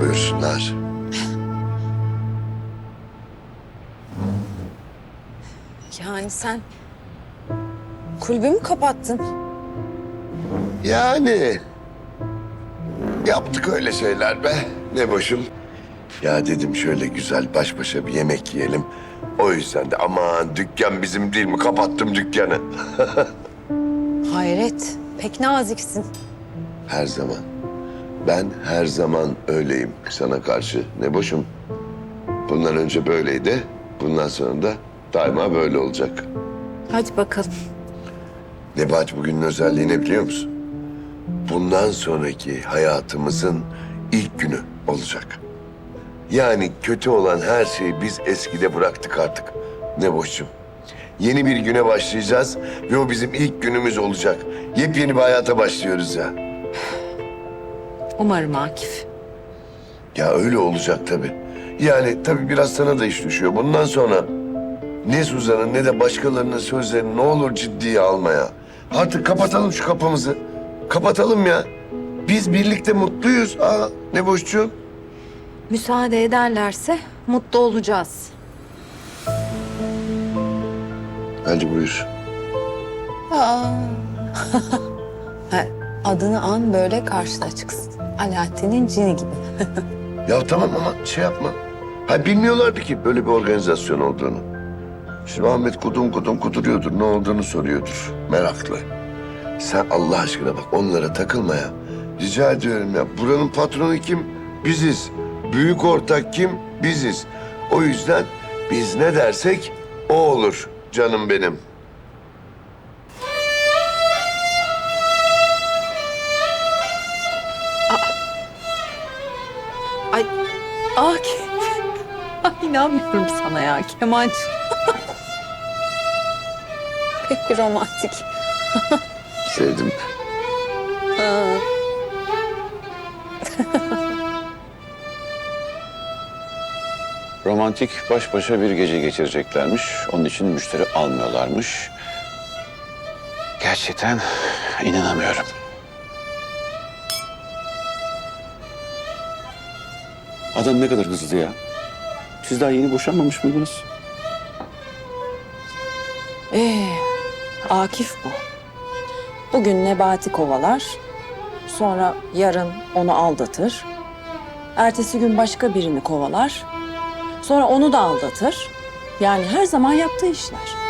Buyursunlar. Yani sen kulübü mü kapattın? Yani yaptık öyle şeyler be. Ne boşum. Ya dedim şöyle güzel baş başa bir yemek yiyelim. O yüzden de aman dükkan bizim değil mi? Kapattım dükkanı. Hayret, pek naziksin. Her zaman. Ben her zaman öyleyim sana karşı. Ne boşum. Bundan önce böyleydi. Bundan sonra da daima böyle olacak. Hadi bakalım. Nebahat bugünün özelliği ne biliyor musun? Bundan sonraki hayatımızın ilk günü olacak. Yani kötü olan her şeyi biz eskide bıraktık artık. Ne boşum. Yeni bir güne başlayacağız ve o bizim ilk günümüz olacak. Yepyeni bir hayata başlıyoruz ya. Umarım Akif. Ya öyle olacak tabii. Yani tabii biraz sana da iş düşüyor. Bundan sonra ne Suzan'ın ne de başkalarının sözlerini ne olur ciddiye almaya. Artık kapatalım şu kapımızı. Kapatalım ya. Biz birlikte mutluyuz. Aa ne boşçu. Müsaade ederlerse mutlu olacağız. Hadi buyur. Aa. Adını an böyle karşıda çıksın. Alaaddin'in cini gibi. Ya tamam ama şey yapma. Ha bilmiyorlardı ki böyle bir organizasyon olduğunu. Şimdi Ahmet kudum kudum kuduruyordur. Ne olduğunu soruyordur. Meraklı. Sen Allah aşkına bak onlara takılma ya. Rica ediyorum ya. Buranın patronu kim? Biziz. Büyük ortak kim? Biziz. O yüzden biz ne dersek o olur canım benim. Ay Akif. Ay inanmıyorum sana ya Kemal. pek bir romantik. Sevdim. Ha. Romantik baş başa bir gece geçireceklermiş. Onun için müşteri almıyorlarmış. Gerçekten inanamıyorum. Adam ne kadar hızlı ya. Siz daha yeni boşanmamış mıydınız? Ee, Akif bu. Bugün Nebati kovalar, sonra yarın onu aldatır. Ertesi gün başka birini kovalar, sonra onu da aldatır. Yani her zaman yaptığı işler.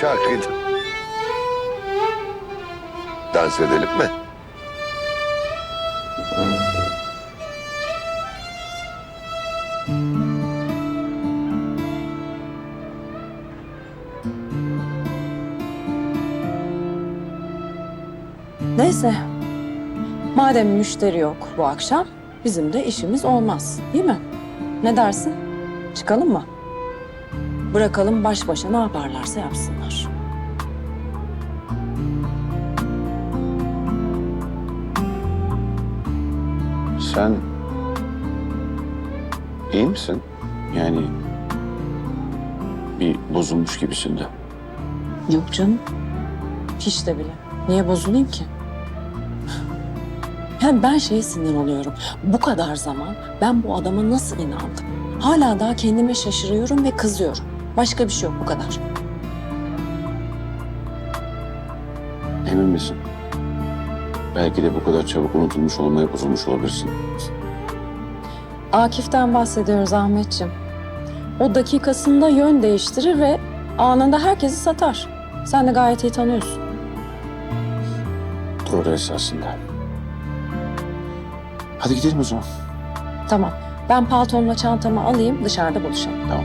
Şarkıydı. Dans edelim mi? Neyse, madem müşteri yok bu akşam, bizim de işimiz olmaz, değil mi? Ne dersin? Çıkalım mı? Bırakalım baş başa ne yaparlarsa yapsınlar. Sen iyi misin? Yani bir bozulmuş gibisin de. Yok canım. Hiç de bile. Niye bozulayım ki? Yani ben şeye sinir oluyorum. Bu kadar zaman ben bu adama nasıl inandım? Hala daha kendime şaşırıyorum ve kızıyorum. Başka bir şey yok bu kadar. Emin misin? Belki de bu kadar çabuk unutulmuş olmaya bozulmuş olabilirsin. Akif'ten bahsediyoruz Ahmetciğim. O dakikasında yön değiştirir ve anında herkesi satar. Sen de gayet iyi tanıyorsun. Doğru esasında. Hadi gidelim o zaman. Tamam. Ben paltomla çantamı alayım dışarıda buluşalım. Tamam.